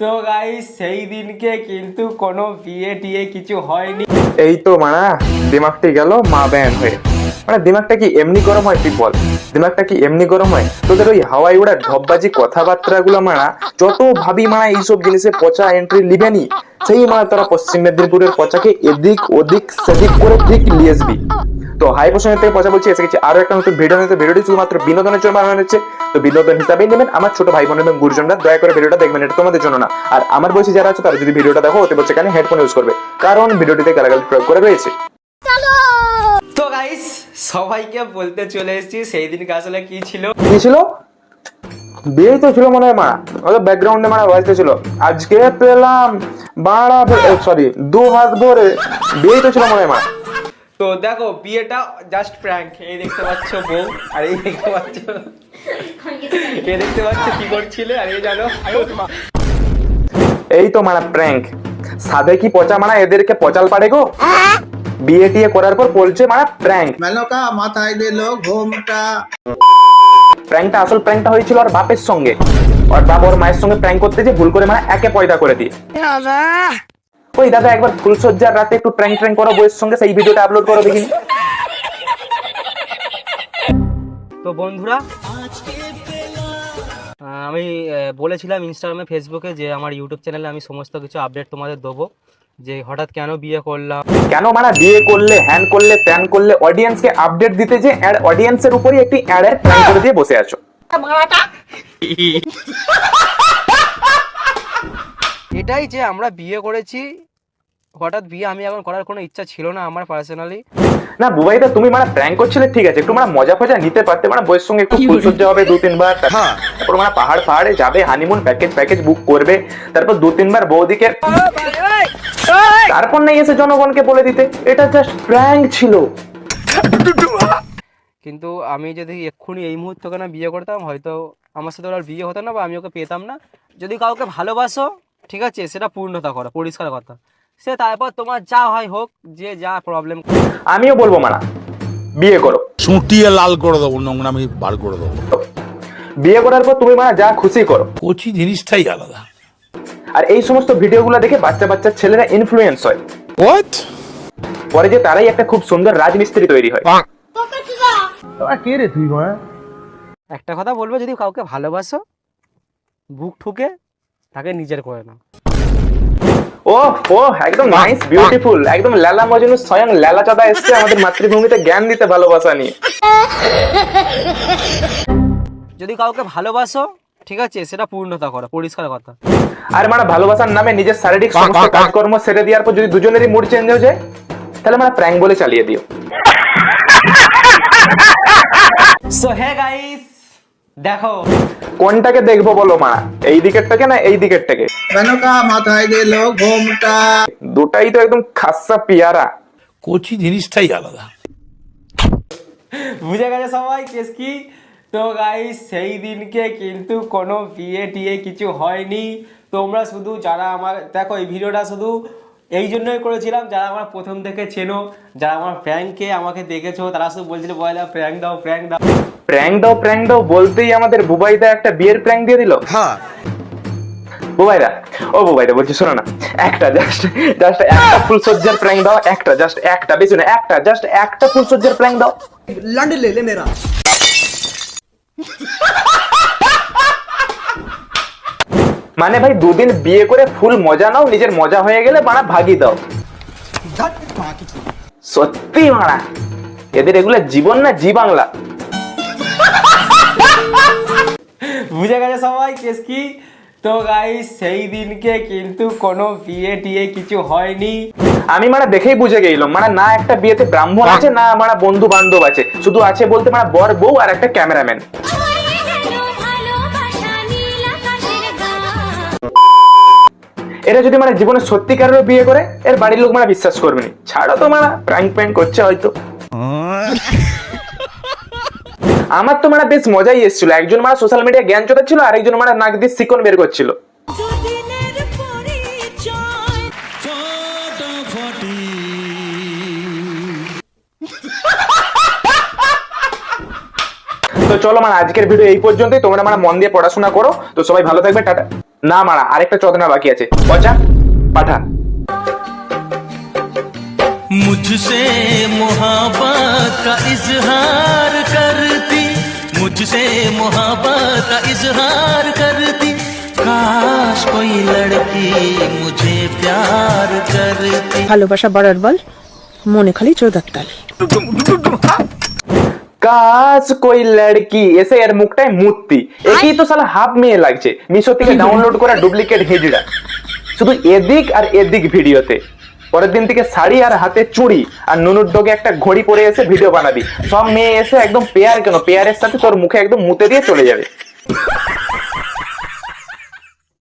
তো গাইস সেই দিনকে কিন্তু কোনো বিয়ে টিয়ে কিছু হয়নি। এই তো মানা দিমাগটি গেল মা ব্যান হয়ে। মানে দিমাগটা কি এমনি গরম হয় তুই বল? দিমাগটা কি এমনি গরম হয়? তোদের ওই হাওয়াই ওড়া ঢপবাজি কথাবার্তা গুলো মানা যত ভাবি মানা এইসব জিনিসে পচা এন্ট্রি লিবেনি সেই মানা তারা পশ্চিম মেদিনীপুরের পচাকে এদিক ওদিক সেদিক করে ঠিক নিয়ে আসবি। তো হাই পোষণের থেকে পচা বলছি এসে গেছি আরও একটা নতুন ভিডিও নিতে ভিডিওটি শুধুমাত্র বিনোদনের জন্য বানানো হচ্ছে। তো বিনোদন হিসাবেই নেবেন আমার ছোট ভাই বোন এবং গুরুজনরা দয়া করে ভিডিওটা দেখবেন এটা তোমাদের জন্য না। আর আমার বয়সী যারা আছে তারা যদি ভিডিওটা দেখো হতে পারছে এখানে হেডফোন ইউজ করবে। কারণ ভিডিওটিতে গালাগাল প্রয়োগ করে রয়েছে। তো গাইস সবাইকে বলতে চলে এসেছি সেই দিনকে আসলে কি ছিল? কি ছিল? বিয়ে তো ছিল মনে হয় মা ওদের ব্যাকগ্রাউন্ডে মানে ভয়েসটা ছিল। আজকে পেলাম বাড়া সরি দু হাত ভরে বিয়ে তো ছিল মনে হয় মা তো দেখো বিয়েটা জাস্ট প্র্যাঙ্ক এই দেখতে পাচ্ছ বউ আর এই দেখতে পাচ্ছ এ দেখতে পাচ্ছ কি করছিলে আর এই জানো। এই তো মানে প্র্যাঙ্ক সাদে কি পচা মানা এদেরকে পচাল পারে গো? বিয়ে টিয়ে করার পর বলছে মানে প্র্যাঙ্ক মেলোকা মাথায় দিল ঘোমটা। প্র্যাঙ্কটা আসল প্র্যাঙ্কটা হয়েছিল ওর বাপের সঙ্গে। আর বাপ ওর মায়ের সঙ্গে প্র্যাঙ্ক করতে যে ভুল করে মানে একে পয়দা করে দিয়ে। ওই দাদা একবার ফুলসজ্জার রাতে একটু প্র্যাঙ্ক ট্র্যাং করো বইয়ের সঙ্গে সেই ভিডিওটা আপলোড করো দেখিনি তো বন্ধুরা আমি বলেছিলাম ইনস্টাগ্রামে ফেসবুকে যে আমার ইউটিউব চ্যানেলে আমি সমস্ত কিছু আপডেট তোমাদের দেবো। যে হঠাৎ কেন বিয়ে করলাম? কেন মানে বিয়ে করলে হ্যান করলে প্যান করলে অডিয়েন্সকে আপডেট দিতে যে অ্যাড অডিয়েন্সের উপরই একটি অ্যাডের প্ল্যান করে দিয়ে বসে আছো। এটাই যে আমরা বিয়ে করেছি হঠাৎ বিয়ে আমি এখন করার কোনো ইচ্ছা ছিল না আমার পার্সোনালি না বুবাইদা তুমি মানে প্র্যাঙ্ক করছিলে ঠিক আছে একটু মানে মজা ফজা নিতে পারতে মানে বইয়ের সঙ্গে একটু ফুলসজ্জা হবে দু তিনবার তারপর মানে পাহাড় পাহাড়ে যাবে হানিমুন প্যাকেজ প্যাকেজ বুক করবে তারপর দু তিনবার বৌদিকে তারপর নেই এসে জনগণকে বলে দিতে এটা জাস্ট প্র্যাঙ্ক ছিল। কিন্তু আমি যদি এক্ষুনি এই মুহূর্তে না বিয়ে করতাম হয়তো আমার সাথে ওর আর বিয়ে হতো না বা আমি ওকে পেতাম না। যদি কাউকে ভালোবাসো ঠিক আছে সেটা পূর্ণতা করো পরিষ্কার কথা। সে তারপর তোমার যা হয় হোক যে যা প্রবলেম আমিও বলব মানা। বিয়ে করো। চুটিয়ে লাল করে দেবো নোংরামি বার করে দেবো। বিয়ে করার পর তুমি মানে যা খুশি করো। কচি জিনিসটাই আলাদা। আর এই সমস্ত ভিডিওগুলো দেখে বাচ্চা বাচ্চা ছেলেরা ইনফ্লুয়েন্স হয়। হোয়াট পরে যে তারাই একটা খুব সুন্দর রাজমিস্ত্রি তৈরি হয়। কে রে তুই মা একটা কথা বলব যদি কাউকে ভালোবাসো বুক ঠুকে তাকে নিজের করে নাও। ও ও একদম নাইস বিউটিফুল একদম লালা মজনু স্বয়ং লালা চাঁদা এসছে আমাদের মাতৃভূমিতে জ্ঞান দিতে ভালোবাসা নিয়ে। যদি কাউকে ভালোবাসো ঠিক আছে সেটা পূর্ণতা করো পরিষ্কার কথা। আর মানে ভালোবাসার নামে নিজের শারীরিক সমস্ত কাজকর্ম সেরে দেওয়ার পর যদি দুজনেরই মুড চেঞ্জ হয়ে যায় তাহলে মানে প্র্যাঙ্ক বলে চালিয়ে দিও। সো হে গাইস দেখো কোনটাকে দেখব বলো মা? এই দিকেরটাকে না এই দিকেরটাকে? মেলোকা মাথায় দিল ঘোমটা। দুটাই তো একদম খাসা পিয়ারা। কচি জিনিসটাই আলাদা। বুঝে গেছে সবাই কেস কি? তো গাইস সেই দিনকে কিন্তু কোনো বিয়ে টিয়ে কিছু হয়নি। তোমরা শুধু যারা আমার দেখো এই ভিডিওটা শুধু এই জন্যই করেছিলাম যারা আমার প্রথম থেকে চেনো যারা আমার প্র্যাঙ্কে আমাকে দেখেছ তারা শুধু বলছিল বয়লা প্র্যাঙ্ক দাও প্র্যাঙ্ক দাও। প্র্যাঙ্ক দাও প্র্যাঙ্ক দাও বলতেই আমাদের বুবাইদা একটা বিয়ের প্র্যাঙ্ক দিয়ে দিল। হ্যাঁ। বুবাইদা ও বুবাইদা বলছি শোনো না একটা জাস্ট জাস্ট একটা ফুলসজ্জার প্র্যাঙ্ক দাও একটা জাস্ট একটা বেশি না একটা জাস্ট একটা ফুলসজ্জার প্র্যাঙ্ক দাও। লন্ড লে লে মেরা। মানে ভাই দুদিন বিয়ে করে ফুল মজা নাও নিজের মজা হয়ে গেলে বাড়া ভাগি দাও। সত্যি মারা এদের এগুলো জীবন না জি বাংলা। বুঝে গেছে সবাই কেস কি? তো গাইস সেই দিনকে কিন্তু কোনো বিয়ে টিয়ে কিছু হয়নি। আমি মানে দেখেই বুঝে গেলাম মানে না একটা বিয়েতে ব্রাহ্মণ আছে না মানে বন্ধু বান্ধব আছে শুধু আছে বলতে মানে বর বউ আর একটা ক্যামেরাম্যান। এরা যদি মানে জীবনে সত্যিকারের বিয়ে করে এর বাড়ির লোক মানে বিশ্বাস করবে না। ছাড়ো তো মানে প্র্যাঙ্ক প্র্যাঙ্ক করছে হয়তো। আমার তো মানে বেশ মজাই এসেছিল একজন মানে সোশ্যাল মিডিয়া জ্ঞান চোদাচ্ছিল আর একজন মানে নাক দিয়ে সিকন বের করছিল দুদিনের পরিচয় তো চলো মানে আজকের ভিডিও এই পর্যন্তই তোমরা মানে মন দিয়ে পড়াশোনা করো তো সবাই ভালো থাকবে টাটা না মারা আরেকটা চদনা বাকি আছে পচা পাঠা मुझसे मोहब्बत का इजहार करती मुझसे मोहब्बत का इजहार करती काश कोई लड़की मुझे प्यार करती ভালোবাসা বাড়ার বল মনে খালি চোদার তাল কাজ কই লড়কি এসে এর মুখটায় মূর্তি একই তো সালা হাফ মেয়ে লাগছে মিশো থেকে ডাউনলোড করা ডুপ্লিকেট হিজড়া শুধু এদিক আর এদিক ভিডিওতে পরের দিন থেকে শাড়ি আর হাতে চুড়ি। আর নুনুর ডোগে একটা ঘড়ি পরে এসে ভিডিও বানাবি। সব মেয়ে এসে একদম পেয়ার কেন? পেয়ারের সাথে তোর মুখে একদম মুতে দিয়ে চলে যাবে।